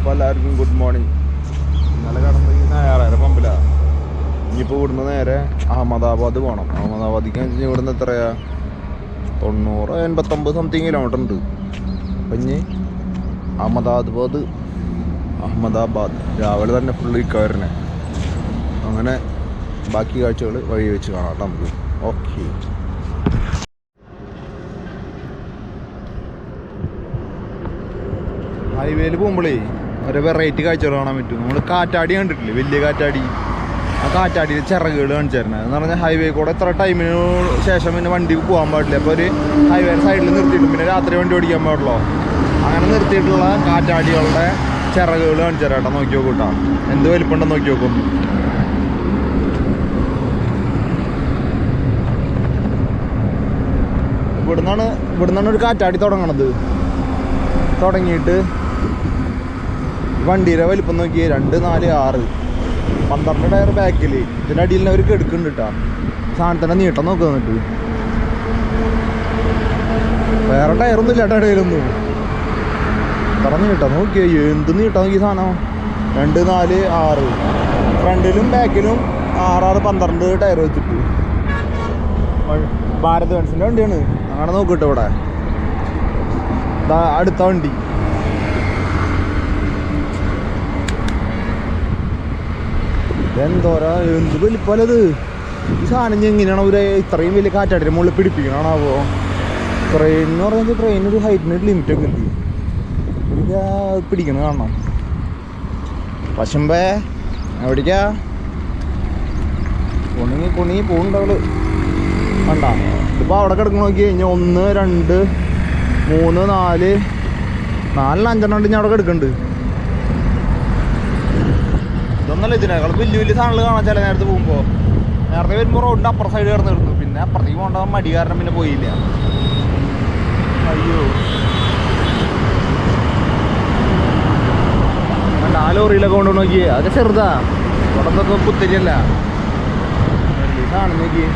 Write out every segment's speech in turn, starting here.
അപ്പോൾ എല്ലാവർക്കും good morning ഇന്നലെ കടന്നത് ഈ ഞായറാഴ്ച പമ്പിലാണ് ഇനിയിപ്പോൾ ഇവിടുന്ന് നേരെ അഹമ്മദാബാദ് പോകണം അഹമ്മദാബാദിക്ക് ഇവിടുന്ന് എത്രയാ? തൊണ്ണൂറ് എൺപത്തൊമ്പത് സംതിങ് കിലോമീറ്റർ ഉണ്ട്. അപ്പം ഇനി അഹമ്മദാബാദ് അഹമ്മദാബാദ്. രാവിലെ തന്നെ ഫുള്ള് ഇക്കവരനെ അങ്ങനെ ബാക്കി കാഴ്ചകൾ വഴി വെച്ച് കാണാം നമുക്ക്. ഓക്കെ ഹൈവേയിൽ പോകുമ്പോഴേ ഒരു വെറൈറ്റി കാഴ്ചകൾ കാണാൻ പറ്റും. നമ്മൾ കാറ്റാടി കണ്ടിട്ടില്ലേ? വലിയ കാറ്റാടി. ആ കാറ്റാടിയിൽ ചിറകുകൾ കാണിച്ചായിരുന്നു. എന്ന് പറഞ്ഞാൽ ഹൈവേ കൂടെ എത്ര ടൈമിന് ശേഷം പിന്നെ വണ്ടി പോകാൻ പാടില്ല. അപ്പോൾ ഒരു ഹൈവേ സൈഡിൽ നിർത്തിയിട്ടും പിന്നെ രാത്രി വണ്ടി ഓടിക്കാൻ പാടുള്ളൂ? അങ്ങനെ നിർത്തിയിട്ടുള്ള കാറ്റാടികളുടെ ചിറകുകൾ കാണിച്ചു തരാം കേട്ടോ. നോക്കി നോക്കൂട്ടാ എന്ത് വലിപ്പുണ്ടോ നോക്കി നോക്കും. ഇവിടുന്നാണ് ഇവിടുന്നാണ് ഒരു കാറ്റാടി തുടങ്ങണത്. തുടങ്ങിയിട്ട് വണ്ടിയുടെ വലിപ്പം നോക്കിയേ രണ്ട് നാല് ആറ്. പന്ത്രണ്ട് ടയർ ബാക്കിൽ ഇതിന്റെ അടിയിൽ അവർ കെടുക്കുന്നുണ്ട് കേട്ടോ സാധനത്തിന്റെ നീട്ടം നോക്കുക എന്നിട്ട്. വേറെ ടയറൊന്നും ഇല്ല ഇടയിലൊന്നും. ഇത്ര നീട്ടം നോക്കിയേ എന്ത് നീട്ടം നോക്കിയ സാധനം? രണ്ട് നാല് ആറ്. ഫ്രണ്ടിലും ബാക്കിലും ആറാറ് പന്ത്രണ്ട് ടയർ വെച്ചിട്ട്. ഭാരത് ബെൻസിന്റെ വണ്ടിയാണ്. അങ്ങനെ നോക്കിട്ടോ ഇവിടെ. അടുത്ത വണ്ടി. എന്തോരാ എന്ത് വലിപ്പലത് ഈ സാധനം എങ്ങനെയാണ് ഒരു ഇത്രയും വലിയ കാറ്റാട്ടിന് മുകളിൽ പിടിപ്പിക്കണാവോ ട്രെയിൻ എന്ന് പറഞ്ഞാൽ ട്രെയിൻ ഒരു ഹൈറ്റിന് ഒരു ലിമിറ്റ് ഒക്കെ ഉണ്ട്. എനിക്ക് പിടിക്കണ കാണണം. പശുമ്പേ എവിടേക്കാ കുണുങ്ങി കുണുങ്ങി പോകുന്നുണ്ടവൾ കണ്ട? ഇതിപ്പോൾ അവിടെ കിടക്കണ നോക്കി കഴിഞ്ഞാൽ ഒന്ന് രണ്ട് മൂന്ന് നാല് നാലിന് അഞ്ചെണ്ണം ഉണ്ട് ഞാൻ അവിടെ കിടക്കുന്നുണ്ട് ഇതൊന്നല്ല ഇതിനേക്കാൾ വലിയ വലിയ സാധനങ്ങൾ കാണാൻ ചില നേരത്തെ പോകുമ്പോൾ നേരത്തെ വരുമ്പോൾ റോഡിന്റെ അപ്പുറ സൈഡ് കിടന്ന് കിടന്നു പിന്നെ അപ്പുറത്തേക്ക് പോകേണ്ട മടി കാരണം പിന്നെ പോയില്ല. അയ്യോ. ആ ലോറിയിലൊക്കെ കൊണ്ടു നോക്കിയേ. അതൊക്കെ ചെറുതാ. ഉടമ്പൊക്കെ കുത്തിരിയല്ല. സാധനം നോക്കിയേ.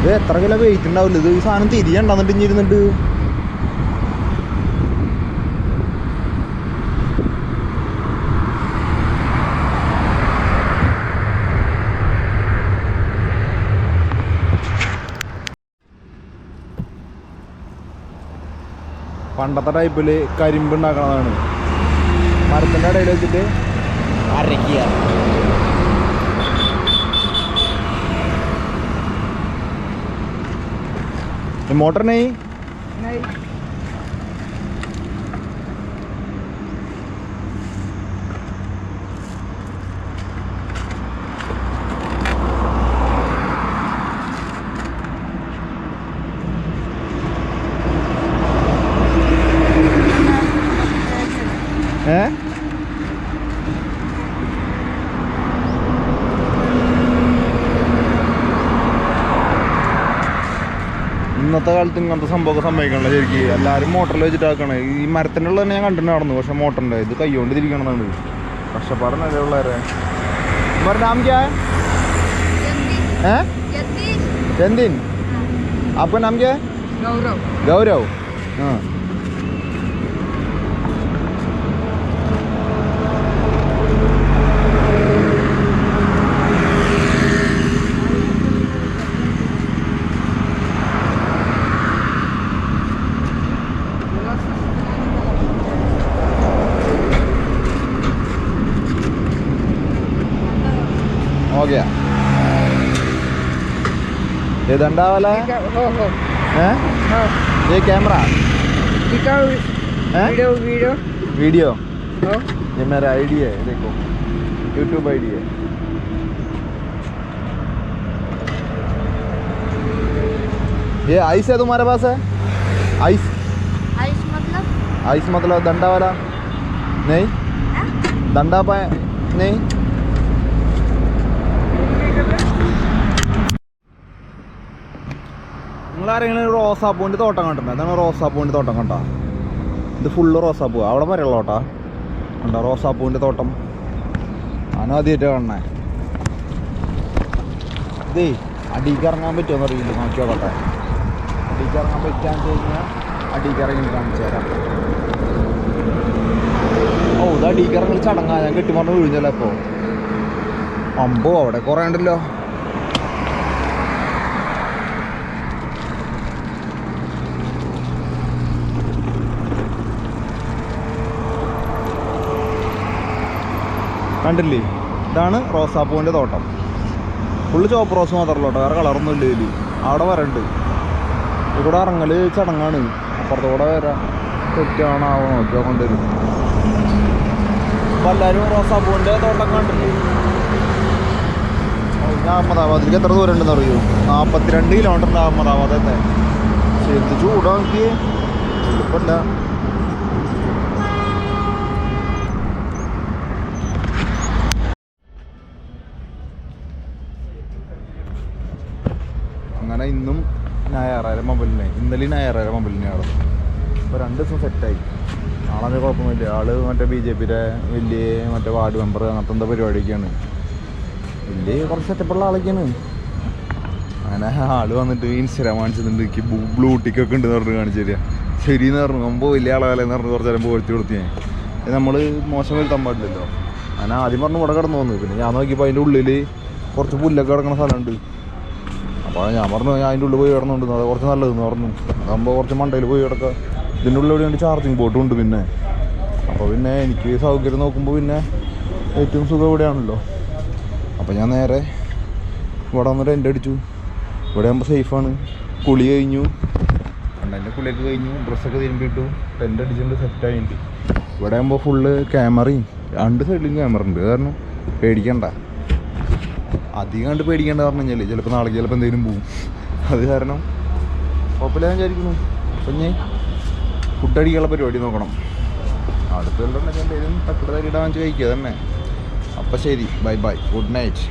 ഇത് എത്ര കിലോ വെയിറ്റ് ഉണ്ടാവില്ല? ഇത് ഈ സാധനം തിരിയണ്ടെന്നിട്ട് ഇനി പണ്ടത്തെ ടൈപ്പിൽ കരിമ്പ് ഉണ്ടാക്കണതാണ് മരത്തിൻ്റെ ഇടയിൽ വെച്ചിട്ട് അരയ്ക്കുക मोटर नहीं नहीं ഇന്നത്തെ കാലത്ത് ഇങ്ങനത്തെ സംഭവമൊക്കെ സംഭവിക്കണല്ലോ ശരിക്കും. എല്ലാവരും മോട്ടറിൽ വെച്ചിട്ടാക്കണേ. ഈ മരത്തിന്റെ ഉള്ള തന്നെ ഞാൻ കണ്ടിട്ട് നടന്നു. പക്ഷേ മോട്ടറിന്റെ ഇത് കൈകൊണ്ട് തിരിക്കണമെന്നുണ്ട് കഷ്ടപ്പാടുന്നല്ലേ പിള്ളേരെ. പറഞ്ഞാമിക്കാ ഏ? എന്തിൻ അപ്പം നാമിക്കാ ഗൗരവ്. ഗൗരവ്. ആ. ये डंडा वाला है? हो हो। हैं? हाँ। ये कैमरा? Video video. वीडियो? हो। ये मेरा आईडी है देखो। यूट्यूब आईडी है। ये आइस है तुम्हारे पास है? आइस आइस मतलब? आइस मतलब डंडा वाला? नहीं? डंडा पाए? नहीं? നിങ്ങളാരെങ്കിലും റോസാപ്പൂവിന്റെ തോട്ടം കണ്ടോ അതാണ് റോസാപ്പൂവിന്റെ തോട്ടം കണ്ടോ? ഇത് ഫുള്ള് റോസാപ്പൂ അവിടെ വരെയുള്ള തോട്ടാ കണ്ടോ റോസാപ്പൂവിന്റെ തോട്ടം? ഞാനും ആദ്യമായിട്ട് കാണണേ ഇതേ അടിക്ക് ഇറങ്ങാൻ പറ്റുമോ അറിയില്ല. നോക്കി നോക്കട്ടെ. അടിക്ക് ഇറങ്ങാൻ പറ്റാന്ന് കഴിഞ്ഞാൽ അടിക്ക് ഇറങ്ങി കാണിച്ചു തരാം. ഓ ഇത് അടിക്ക് ഇറങ്ങി ചടങ്ങാ. ഞാൻ കെട്ടിമറിഞ്ഞ് വീഴുന്നല്ലോ അപ്പോൾ അമ്പോ അവിടെ കുറേ ഉണ്ടല്ലോ. കണ്ടില്ലേ? ഇതാണ് റോസാപ്പൂവിന്റെ തോട്ടം. ഫുള്ള് ചോപ്പ് റോസ് മാത്രമല്ല കേട്ടോ വേറെ കളറൊന്നും ഇല്ല ഇതിൽ അവിടെ വരണ്ട്. ഇവിടെ ഇറങ്ങൽ ചടങ്ങാണ്. അപ്പുറത്തൂടെ വരാം. തെറ്റാണാവോ നോക്കിയോ കൊണ്ടുവരും. അപ്പം എല്ലാവരും റോസാപ്പൂവിന്റെ തോട്ടം കണ്ടില്ലേ? അഹമ്മദാബാദിലേക്ക് എത്ര ദൂരം ഉണ്ടെന്ന് അറിയൂ? നാൽപ്പത്തിരണ്ട് കിലോമീറ്റർ ഉണ്ട് അഹമ്മദാബാദ് എന്നെ ശരി ചൂടാക്കി എളുപ്പമല്ല മൊബൈലിനെ ഇന്നലെ ഞായറാഴ്ച മൊബൈലിനെ ആൾ ഇപ്പോൾ രണ്ട് ദിവസം സെറ്റായി ആളെ കുഴപ്പമൊന്നുമില്ല. ആൾ മറ്റേ ബി ജെ പിയുടെ വലിയ മറ്റേ വാർഡ് മെമ്പർ അങ്ങനത്തെ എന്താ പരിപാടിയൊക്കെയാണ്. വലിയ കുറച്ച് സെറ്റപ്പുള്ള ആളൊക്കെയാണ്. അങ്ങനെ ആൾ വന്നിട്ട് ഇൻസ്റ്റാഗ്രാം കാണിച്ചിട്ടുണ്ട്. എനിക്ക് ബ്ലൂ ടിക്കൊക്കെ ഉണ്ട് പറഞ്ഞു കാണിച്ചു തരിക ശരി എന്ന് പറഞ്ഞു. മുമ്പ് വലിയ ആളാലെന്ന് പറഞ്ഞു കുറച്ച് നേരം പോഴ്ത്തി കൊടുത്തു നമ്മൾ മോശം വരുത്താൻ പാടില്ലല്ലോ. അങ്ങനെ ആദ്യം പറഞ്ഞു ഇവിടെ കിടന്നു വന്നു. പിന്നെ ഞാൻ നോക്കിയപ്പോൾ അതിന്റെ ഉള്ളിൽ കുറച്ച് പുല്ലൊക്കെ കിടക്കുന്ന സ്ഥലമുണ്ട്. അപ്പോൾ ഞാൻ പറഞ്ഞു ഞാൻ അതിന്റെ ഉള്ളിൽ പോയി കിടന്നുണ്ട്. അത് കുറച്ച് നല്ലതെന്ന് പറഞ്ഞു. അതാകുമ്പോൾ കുറച്ച് മണ്ടയിൽ പോയി കിടക്കുക ഇതിന്റെ ഉള്ളിൽ എവിടെയുണ്ട് ചാർജിങ് പോർട്ടും ഉണ്ട് പിന്നെ. അപ്പോൾ പിന്നെ എനിക്ക് സൗകര്യം നോക്കുമ്പോൾ പിന്നെ ഏറ്റവും സുഖം ഇവിടെയാണല്ലോ. അപ്പോൾ ഞാൻ നേരെ ഇവിടെ വന്നിട്ട് എന്റെ അടിച്ചു. ഇവിടെ ആകുമ്പോൾ സേഫാണ് കുളി കഴിഞ്ഞു. അണ്ണന്റെ കുളിയൊക്കെ കഴിഞ്ഞു. ഡ്രസ്സൊക്കെ തിരുമ്പിയിട്ടു ടെന്റ് അടിച്ചിട്ടുണ്ട് സെറ്റായിട്ടുണ്ട് ഇവിടെ ആകുമ്പോൾ ഫുള്ള് ക്യാമറയും രണ്ട് സൈഡിലും ക്യാമറ ഉണ്ട്. കാരണം പേടിക്കണ്ട. അധികം കണ്ട് പേടിക്കേണ്ട പറഞ്ഞു കഴിഞ്ഞാൽ ചിലപ്പോൾ നാളെ ചിലപ്പോൾ എന്തെങ്കിലും പോവും. അത് കാരണം കുഴപ്പമില്ല വിചാരിക്കുന്നു. അപ്പം ഞാൻ ഫുഡ് അടിക്കാനുള്ള പരിപാടി നോക്കണം. അടുത്തുള്ള എന്തെങ്കിലും തക്കിട തരിടാൻ കഴിക്കുക തന്നെ അപ്പം ശരി ബൈ ബൈ ഗുഡ് നൈറ്റ്